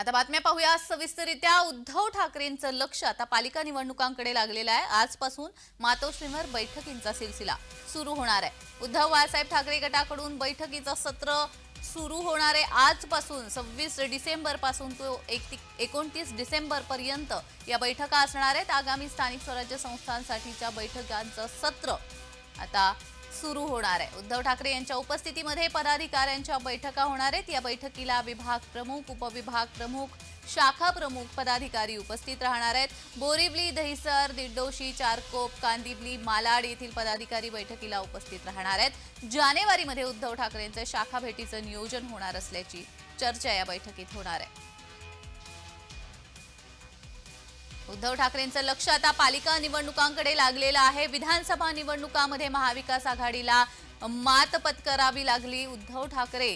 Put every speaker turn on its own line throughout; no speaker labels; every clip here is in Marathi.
आता बातम्या पाहूया. सविस्तरित्या उद्धव ठाकरेंचं लक्ष आता पालिका निवडणुकांकडे लागलेलं आहे. आजपासून मातोश्रीवर बैठकींचा सिलसिला सुरू होणार आहे. उद्धव बाळासाहेब ठाकरे गटाकडून बैठकीचं सत्र सुरू होणार आहे. आजपासून सव्वीस डिसेंबरपासून तो एक एकोणतीस डिसेंबरपर्यंत या बैठका असणार आहेत. आगामी स्थानिक स्वराज्य संस्थांसाठीच्या बैठकांचं सत्र आता सुरू होणार आहे. उद्धव ठाकरे यांच्या उपस्थितीमध्ये पदाधिकाऱ्यांच्या बैठका होणार आहेत. या बैठकीला विभाग प्रमुख उपविभाग प्रमुख शाखा प्रमुख पदाधिकारी उपस्थित राहणार आहेत. बोरिवली दहिसर दिड्डोशी चारकोप कांदिवली मालाड येथील पदाधिकारी बैठकीला उपस्थित राहणार आहेत. जानेवारीमध्ये उद्धव ठाकरेंचं शाखा भेटीचं नियोजन होणार असल्याची चर्चा या बैठकीत होणार आहे. उद्धव ठाकरेंचं लक्ष आता पालिका निवडणुकांकडे लागलेलं आहे. विधानसभा निवडणुकामध्ये महाविकास आघाडीला मात पत्करावी लागली. उद्धव ठाकरे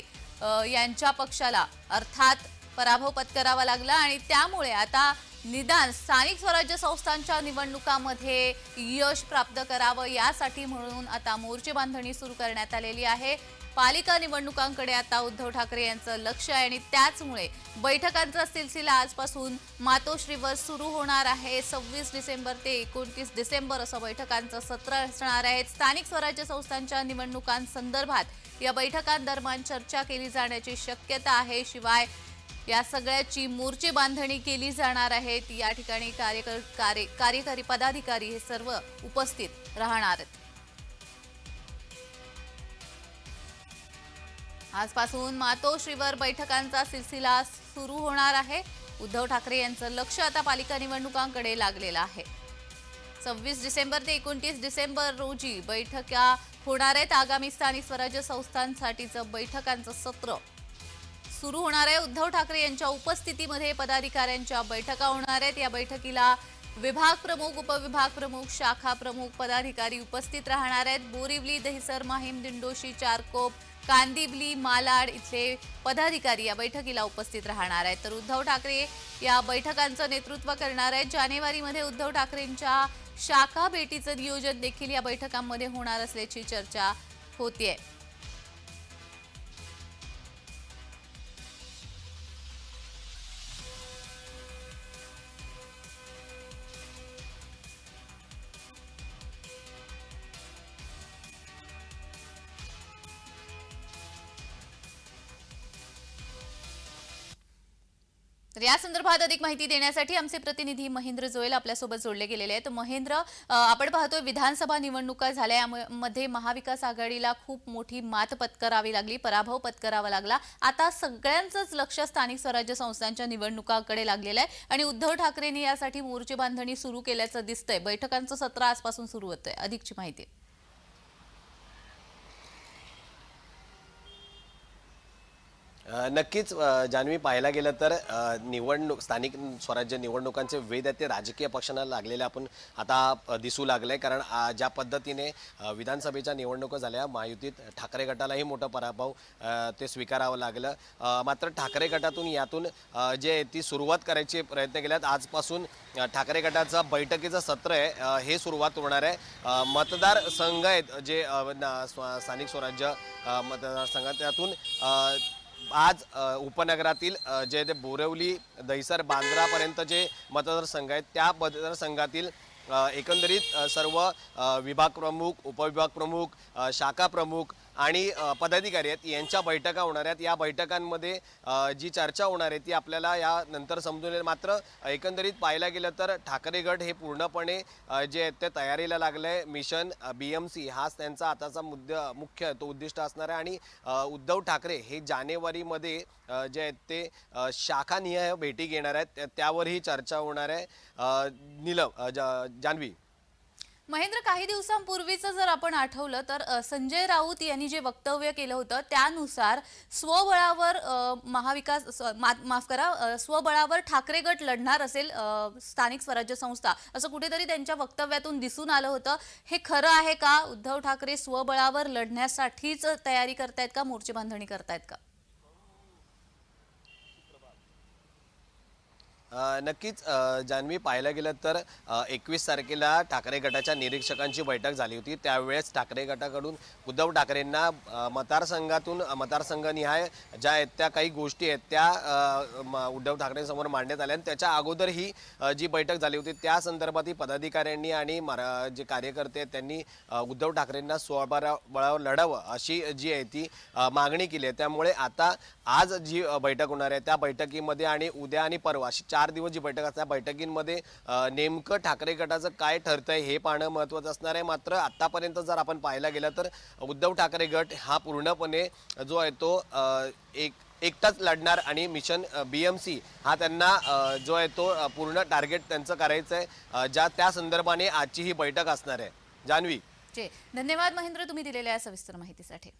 यांच्या पक्षाला अर्थात पराभव पत्करावा लागला आणि त्यामुळे आता निदान स्थानिक स्वराज्य संस्थांच्या निवडणुकामध्ये यश प्राप्त करावं यासाठी म्हणून आता मोर्चे बांधणी सुरू करण्यात आलेली आहे. पालिका निवडणुकांकडे आता उद्धव ठाकरे यांचं लक्ष आहे आणि त्याचमुळे बैठकांचा सिलसिला आजपासून मातोश्रीवर सुरू होणार आहे. सव्वीस डिसेंबर ते एकोणतीस डिसेंबर असं बैठकांचं सत्र असणार आहे. स्थानिक स्वराज्य संस्थांच्या निवडणुकांसंदर्भात या बैठकांदरम्यान चर्चा केली जाण्याची शक्यता आहे. शिवाय या सगळ्याची मोर्चे बांधणी केली जाणार आहेत. या ठिकाणी कार्यकर कार्य कार्यकारी पदाधिकारी हे सर्व उपस्थित राहणार आहेत. आजपासून मातोश्रीवर बैठकांचा सिलसिला सुरू होणार आहे. उद्धव ठाकरे यांचं लक्ष आता पालिका निवडणुकांकडे लागलेलं आहे. सव्वीस डिसेंबर ते एकोणतीस डिसेंबर रोजी बैठका होणार आहेत. आगामी स्थानिक स्वराज्य संस्थांसाठीचं बैठकांचं सत्र सुरू होणार आहे. उद्धव ठाकरे यांच्या उपस्थितीमध्ये पदाधिकाऱ्यांच्या बैठका होणार आहेत. या बैठकीला विभाग प्रमुख उपविभाग प्रमुख शाखा प्रमुख पदाधिकारी उपस्थित राहणार आहेत. बोरिवली दहिसर माहीम दिंडोशी चारकोप कांदिवली मालाड इथले पदाधिकारी या बैठकीला उपस्थित राहणार आहेत. तर उद्धव ठाकरे या बैठकांचं नेतृत्व करणार आहेत. जानेवारीमध्ये उद्धव ठाकरेंच्या शाखा भेटीचं नियोजन देखील या बैठकांमध्ये होणार असल्याची चर्चा होतीये. तर या संदर्भात अधिक माहिती देण्यासाठी आमचे प्रतिनिधी महेंद्र जोयल आपल्यासोबत जोडले गेलेले आहेत. महेंद्र आपण पाहतोय विधानसभा निवडणुका झाल्या यामध्ये महाविकास आघाडीला खूप मोठी मात पत्करावी लागली पराभव पत्करावा लागला. आता सगळ्यांचंच लक्ष स्थानिक स्वराज्य संस्थांच्या निवडणुकाकडे लागलेलं आहे आणि उद्धव ठाकरेंनी यासाठी मोर्चे बांधणी सुरू केल्याचं दिसतंय. बैठकांचं सत्र आजपासून सुरू होतंय. अधिकची माहिती.
नक्कीच जान्हवी पाहायला गेलं तर निवडणूक स्थानिक स्वराज्य निवडणुकांचे वेध आहेत ते राजकीय पक्षांना लागलेले आपण आता दिसू दिसू आहे कारण ज्या पद्धतीने विधानसभेच्या निवडणुका झाल्या महायुतीत ठाकरे गटालाही मोठा पराभव ते स्वीकारावं लागलं. मात्र ठाकरे गटातून यातून जे ती सुरुवात करायचे प्रयत्न केल्यात आजपासून ठाकरे गटाचं बैठकीचं सत्र आहे हे सुरुवात होणार आहे. मतदार संघ आहेत जे ना- स्व- स्थानिक स्वराज्य मतदारसंघात त्यातून आज उपनगरातील जे ते बोरवली दहिसर बांद्रापर्यंत जे मतदारसंघ आहेत त्या मतदारसंघातील एकंदरीत सर्व विभाग प्रमुख उपविभाग प्रमुख शाखा प्रमुख आणि पदाधिकारी आहेत यांच्या बैठका होणार आहेत. या बैठकांमध्ये जी चर्चा होणार आहे ती आपल्याला या नंतर समजून येईल. मात्र एकंदरीत पाहायला गेलं तर ठाकरे गट हे पूर्णपणे जे आहेत ते तयारीला लागलं आहे मिशन बी एम सी हाच त्यांचा आताचा मुद्दा मुख्य तो उद्दिष्ट असणार आहे. आणि उद्धव ठाकरे हे जानेवारीमध्ये जे आहेत ते शाखानिहाय भेटी घेणार आहेत. त्यावरही चर्चा होणार आहे. नीलम जा- जान्हवी.
महेंद्र काही दिवसांपूर्वीचं जर आपण आठवलं तर संजय राऊत यांनी जे वक्तव्य केलं होतं त्यानुसार स्वबळावर महाविकास माफ करा स्वबळावर ठाकरे गट लढणार असेल स्थानिक स्वराज्य संस्था. असं कुठेतरी त्यांच्या वक्तव्यातून दिसून आलं होतं. हे खरं आहे का? उद्धव ठाकरे स्वबळावर लढण्यासाठीच तयारी करतायत का? मोर्चे बांधणी करतायत का?
नक्कीच जान्हवी पाहायला गेलं तर एकवीस तारखेला ठाकरे गटाच्या निरीक्षकांची बैठक झाली होती. त्यावेळेस ठाकरे गटाकडून उद्धव ठाकरेंना मतदारसंघातून मतदारसंघनिहाय ज्या आहेत त्या काही गोष्टी आहेत त्या उद्धव ठाकरेंसमोर मांडण्यात आल्या. आणि त्याच्या अगोदर ही जी बैठक झाली होती त्या संदर्भात ही पदाधिकाऱ्यांनी आणि मरा जे कार्यकर्ते आहेत त्यांनी उद्धव ठाकरेंना स्वबळावर लढावं अशी जी आहे ती मागणी केली आहे. त्यामुळे आता आज जी बैठक होणार आहे त्या बैठकीमध्ये आणि उद्या आणि परवा अशी चार चार दिवस जी बैठक असते त्या बैठकींमध्ये नेमकं ठाकरे गटाचं काय ठरतंय हे पाहणं महत्त्वाचं असणार आहे. मात्र आत्तापर्यंत जर आपण पाहायला गेलं तर उद्धव ठाकरे गट हा पूर्णपणे जो आहे तो एक एकटाच लढणार आणि मिशन बी एम सी हा त्यांना जो आहे तो पूर्ण टार्गेट त्यांचं करायचं आहे. ज्या त्या संदर्भाने आजची ही बैठक असणार आहे. जान्हवी.
धन्यवाद महेंद्र तुम्ही दिलेल्या सविस्तर माहितीसाठी.